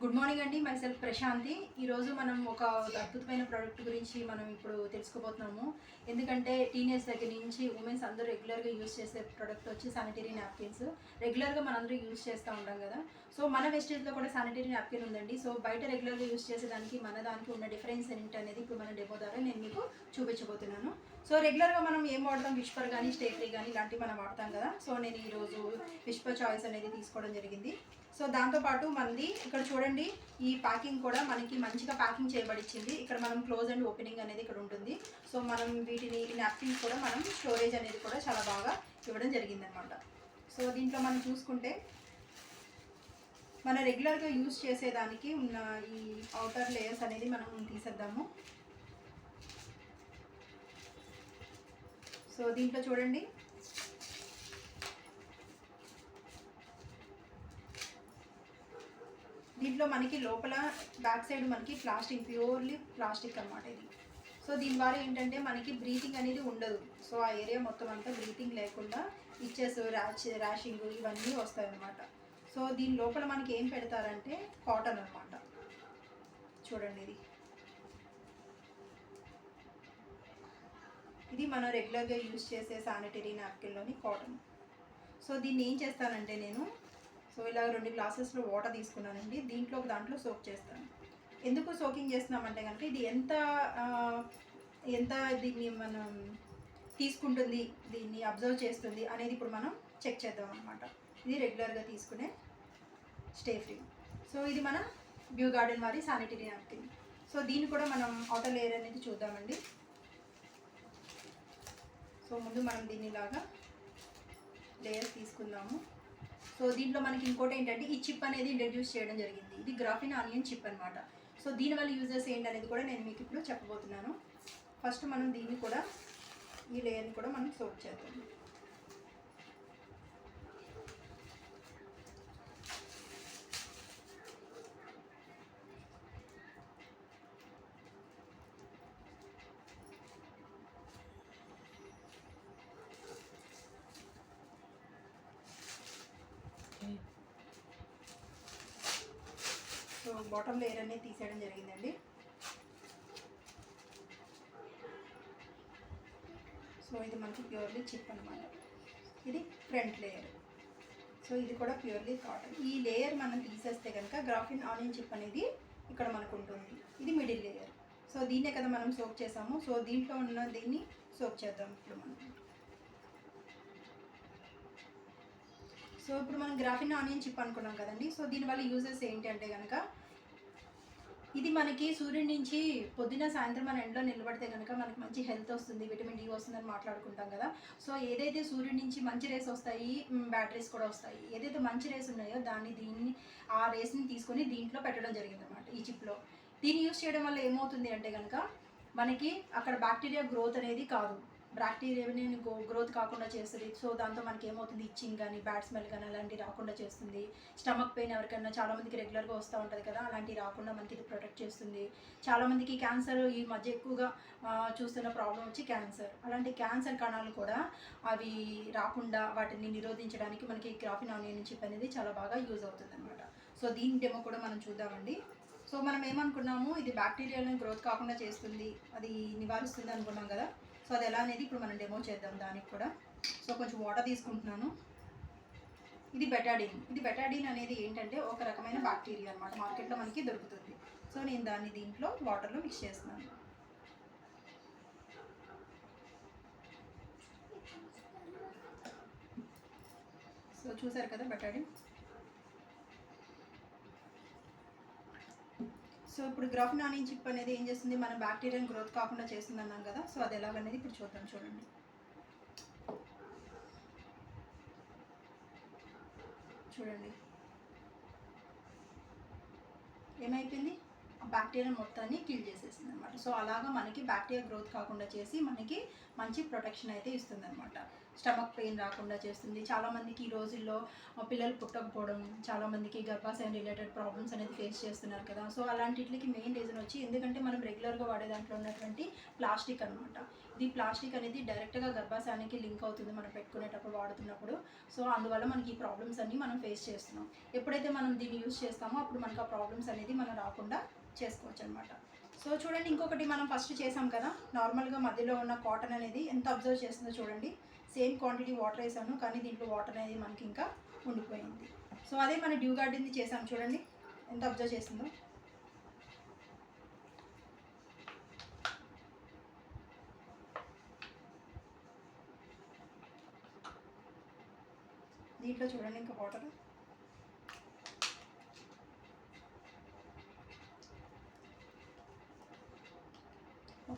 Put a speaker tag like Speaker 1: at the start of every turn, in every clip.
Speaker 1: Good morning అండి. Myself Prashanti. ఈరోజు మనం ఒక అద్భుతమైన ప్రోడక్ట్ గురించి మనం ఇప్పుడు తెలుసుకోబోతున్నాము. ఎందుకంటే టీనేజ్ దగ్గర నుంచి ఉమెన్స్ అందరూ రెగ్యులర్గా యూజ్ చేసే ప్రోడక్ట్ వచ్చి శానిటరీ నాప్కిన్స్. రెగ్యులర్గా మనందరూ యూజ్ చేస్తూ ఉంటాం కదా. సో మన వెస్టేజ్లో కూడా శానిటరీ నాప్కిన్ ఉందండి. సో బయట రెగ్యులర్గా యూజ్ చేసేదానికి మన దానికి ఉన్న డిఫరెన్స్ ఏంటి అనేది ఇప్పుడు మన డెమో ద్వారా నేను మీకు చూపించబోతున్నాను. సో రెగ్యులర్గా మనం ఏం వాడతాం? విష్పర్ కానీ స్టేఫ్రీ కానీ ఇలాంటివి మనం వాడతాం కదా. సో నేను ఈరోజు విష్పర్ చాయిస్ అనేది తీసుకోవడం జరిగింది. సో దాంతోపాటు మనది ఇక్కడ చూడండి ఈ ప్యాకింగ్ కూడా మనకి మంచిగా ప్యాకింగ్ చేయబడిచ్చింది. ఇక్కడ మనం క్లోజ్ అండ్ ఓపెనింగ్ అనేది ఇక్కడ ఉంటుంది. సో మనం వీటిని నాప్కిన్ కూడా మనం స్టోరేజ్ అనేది కూడా చాలా బాగా ఇవ్వడం జరిగిందనమాట. సో దీంట్లో మనం చూసుకుంటే మన రెగ్యులర్గా యూస్ చేసేదానికి ఉన్న ఈ అవుటర్ లేయర్స్ అనేది మనం తీసేద్దాము. సో దీంట్లో చూడండి దీంట్లో మనకి లోపల బ్యాక్ సైడ్ మనకి ప్లాస్టిక్ ప్యూర్లీ ప్లాస్టిక్ అన్నమాట ఇది. సో దీని ద్వారా ఏంటంటే మనకి బ్రీతింగ్ అనేది ఉండదు. సో ఆ ఏరియా మొత్తం అంతా బ్రీతింగ్ లేకుండా ఇచ్చేస్ ర్యాష్ ర్యాషింగ్ ఇవన్నీ వస్తాయి అన్నమాట. సో దీని లోపల మనకి ఏం పెడతారంటే కాటన్ అన్నమాట. చూడండి ఇది. ఇది మనం రెగ్యులర్గా యూజ్ చేసే శానిటరీ నాప్కిన్లోని కాటన్. సో దీన్ని ఏం చేస్తానంటే నేను సో ఇలా రెండు గ్లాసెస్లో వాటర్ తీసుకున్నానండి. దీంట్లో దాంట్లో సోక్ చేస్తాను. ఎందుకు సోకింగ్ చేస్తున్నామంటే కనుక ఇది ఎంత ఎంత దీన్ని మనం తీసుకుంటుంది దీన్ని అబ్జర్వ్ చేస్తుంది అనేది ఇప్పుడు మనం చెక్ చేద్దాం అనమాట ఇది రెగ్యులర్గా తీసుకునే స్టే ఫ్రీ. సో ఇది మన బ్యూ గార్డెన్ వారి శానిటరీ నాప్కిన్ సో దీన్ని కూడా మనం అవుటర్ లేయర్ అనేది చూద్దామండి. సో ముందు మనం దీన్ని ఇలాగా లేయర్ తీసుకుందాము. సో దీంట్లో మనకి ఇంకోటి ఏంటంటే ఈ చిప్ అనేది ఇంట్రడ్యూస్ చేయడం జరిగింది. ఇది గ్రాఫిన్ ఆనియన్ చిప్ అనమాట సో దీనివల్ల యూజెస్ ఏంటి అనేది కూడా నేను మీకు ఇప్పుడు చెప్పబోతున్నాను. ఫస్ట్ మనం దీన్ని కూడా ఈ లేయర్ని కూడా మనం సోప్ చేద్దాం. బాటమ్ లేయర్ అనేది తీసేయడం జరిగిందండి. సో ఇది మనకి ప్యూర్లీ చిప్ అనమాట ఇది ఫ్రంట్ లేయర్. సో ఇది కూడా ప్యూర్లీ కాటన్. ఈ లేయర్ మనం తీసేస్తే కనుక గ్రాఫిన్ ఆనియన్ చిప్ అనేది ఇక్కడ మనకు ఉంటుంది. ఇది మిడిల్ లేయర్. సో దీన్నే కదా మనం సోప్ చేసాము. సో దీంట్లో ఉన్న దీన్ని సోప్ చేద్దాం ఇప్పుడు మనం. సో ఇప్పుడు మనం గ్రాఫిన్ ఆనియన్ చిప్ అనుకున్నాం కదండి. సో దీనివల్ల యూజెస్ ఏంటి అంటే కనుక ఇది మనకి సూర్యుడి నుంచి పొద్దున సాయంత్రం మన ఎండలో నిలబడితే కనుక మనకి మంచి హెల్త్ వస్తుంది విటమిన్ డి వస్తుందని మాట్లాడుకుంటాం కదా. సో ఏదైతే సూర్యుడి నుంచి మంచి రేస్ వస్తాయి బ్యాటరీస్ కూడా వస్తాయి ఏదైతే మంచి రేస్ ఉన్నాయో దాన్ని దీన్ని ఆ రేస్ని తీసుకొని దీంట్లో పెట్టడం జరిగింది అనమాట ఈ చిప్లో. దీన్ని యూస్ చేయడం వల్ల ఏమవుతుంది అంటే కనుక మనకి అక్కడ బ్యాక్టీరియా గ్రోత్ అనేది కాదు. బ్యాక్టీరియాని గ్రోత్ కాకుండా చేస్తుంది. సో దాంతో మనకి ఏమవుతుంది ఇచ్చింగ్ కానీ బ్యాడ్ స్మెల్ కానీ అలాంటివి రాకుండా చేస్తుంది. స్టమక్ పెయిన్ ఎవరికైనా చాలామందికి రెగ్యులర్గా వస్తూ ఉంటుంది కదా అలాంటివి రాకుండా మనకి ఇది ప్రొటెక్ట్ చేస్తుంది. చాలామందికి క్యాన్సర్ ఈ మధ్య ఎక్కువగా చూస్తున్న ప్రాబ్లం వచ్చి క్యాన్సర్ అలాంటి క్యాన్సర్ కణాలు కూడా అవి రాకుండా వాటిని నిరోధించడానికి మనకి గ్రాఫిన్ ఆనియన్ చిప్ అనేది చాలా బాగా యూజ్ అవుతుంది అనమాట సో దీని డెమో కూడా మనం చూద్దామండి. సో మనం ఏమనుకున్నాము? ఇది బ్యాక్టీరియాలను గ్రోత్ కాకుండా చేస్తుంది. అది నివారిస్తుంది అనుకున్నాం కదా. సో అది ఎలా అనేది ఇప్పుడు మనం డెమో చేద్దాం దానికి కూడా. సో కొంచెం వాటర్ తీసుకుంటున్నాను. ఇది బెటాడిన్ ఇది బెటాడిన్ అనేది ఏంటంటే ఒక రకమైన బ్యాక్టీరియా అనమాట మార్కెట్లో మనకి దొరుకుతుంది. సో నేను దాన్ని దీంట్లో వాటర్లో మిక్స్ చేస్తున్నాను. సో చూసారు కదా బెటాడిన్ సో ఇప్పుడు గ్రాఫిన్ ఆనియన్ చిప్ అనేది ఏం చేస్తుంది? మనం బ్యాక్టీరియల్ గ్రోత్ కాకుండా చేస్తుంది అన్నాం కదా. సో అది ఎలాగనేది ఇప్పుడు చూద్దాం చూడండి. చూడండి. ఏమైపోయింది? బ్యాక్టీరియా మొత్తాన్ని కిల్ చేసేసింది అనమాట సో అలాగా మనకి బ్యాక్టీరియా గ్రోత్ కాకుండా చేసి మనకి మంచి ప్రొటెక్షన్ అయితే ఇస్తుంది అనమాట స్టమక్ పెయిన్ రాకుండా చేస్తుంది. చాలామందికి ఈ రోజుల్లో పిల్లలు పుట్టకపోవడం చాలామందికి గర్భాశయం రిలేటెడ్ ప్రాబ్లమ్స్ అనేది ఫేస్ చేస్తున్నారు కదా. సో అలాంటికి మెయిన్ రీజన్ వచ్చి ఎందుకంటే మనం రెగ్యులర్గా వాడే దాంట్లో ఉన్నటువంటి ప్లాస్టిక్ అనమాట. ఇది ప్లాస్టిక్ అనేది డైరెక్ట్గా గర్భాశయానికి లింక్ అవుతుంది మనం పెట్టుకునేటప్పుడు వాడుతున్నప్పుడు. సో అందువల్ల మనకి ఈ ప్రాబ్లమ్స్ అన్నీ మనం ఫేస్ చేస్తున్నాం. ఎప్పుడైతే మనం దీన్ని యూజ్ చేస్తామో అప్పుడు మనకు ఆ ప్రాబ్లమ్స్ అనేది మనం రాకుండా చేసుకోవచ్చు అనమాట సో చూడండి ఇంకొకటి మనం ఫస్ట్ చేసాం కదా నార్మల్గా మధ్యలో ఉన్న కాటన్ అనేది ఎంత అబ్జర్వ్ చేస్తుందో చూడండి. సేమ్ క్వాంటిటీ వాటర్ వేసాను కానీ దీంట్లో వాటర్ అనేది మనకి ఇంకా ఉండిపోయింది. సో అదే మన డ్యూ గార్డెన్ది చేసాం చూడండి ఎంత అబ్జర్వ్ చేసిందో దీంట్లో చూడండి ఇంకా వాటర్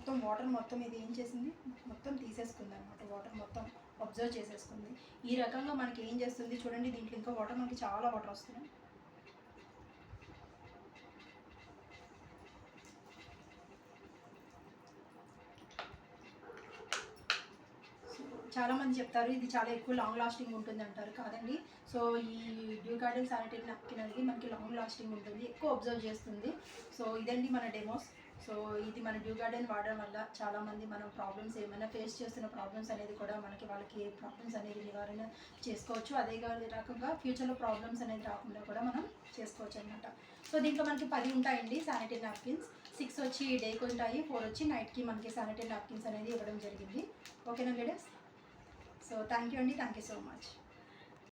Speaker 1: మొత్తం వాటర్ మొత్తం ఇది ఏం చేసింది? మొత్తం తీసేసుకుంది అనమాట వాటర్ మొత్తం అబ్జర్వ్ చేసేసుకుంది. ఈ రకంగా మనకి ఏం చేస్తుంది చూడండి దీంట్లో ఇంకా వాటర్ మనకి చాలా వాటర్ వస్తున్నాయి. చాలా మంది చెప్తారు ఇది చాలా ఎక్కువ లాంగ్ లాస్టింగ్ ఉంటుంది అంటారు. కాదండి. సో ఈ డ్యూ గార్డెన్ శానిటరీ నాప్కిన్ అనేది మనకి లాంగ్ లాస్టింగ్ ఉంటుంది ఎక్కువ అబ్జర్వ్ చేస్తుంది. సో ఇదండి మన డెమోస్ సో ఇది మన డ్యూ గార్డెన్ వాడడం వల్ల చాలామంది మనం ప్రాబ్లమ్స్ ఏమైనా ఫేస్ చేస్తున్న ప్రాబ్లమ్స్ అనేది కూడా మనకి వాళ్ళకి ప్రాబ్లమ్స్ అనేది నివారణ చేసుకోవచ్చు. అదే రకంగా ఫ్యూచర్లో ప్రాబ్లమ్స్ అనేది రాకుండా కూడా మనం చేసుకోవచ్చు అనమాట సో దీంట్లో మనకి పది ఉంటాయండి శానిటరీ నాప్కిన్స్ సిక్స్ వచ్చి డేకి ఉంటాయి ఫోర్ వచ్చి నైట్కి మనకి శానిటరీ నాప్కిన్స్ అనేది ఇవ్వడం జరిగింది. ఓకేనా లేడీస్ సో థ్యాంక్ యూ అండి. Thank you so much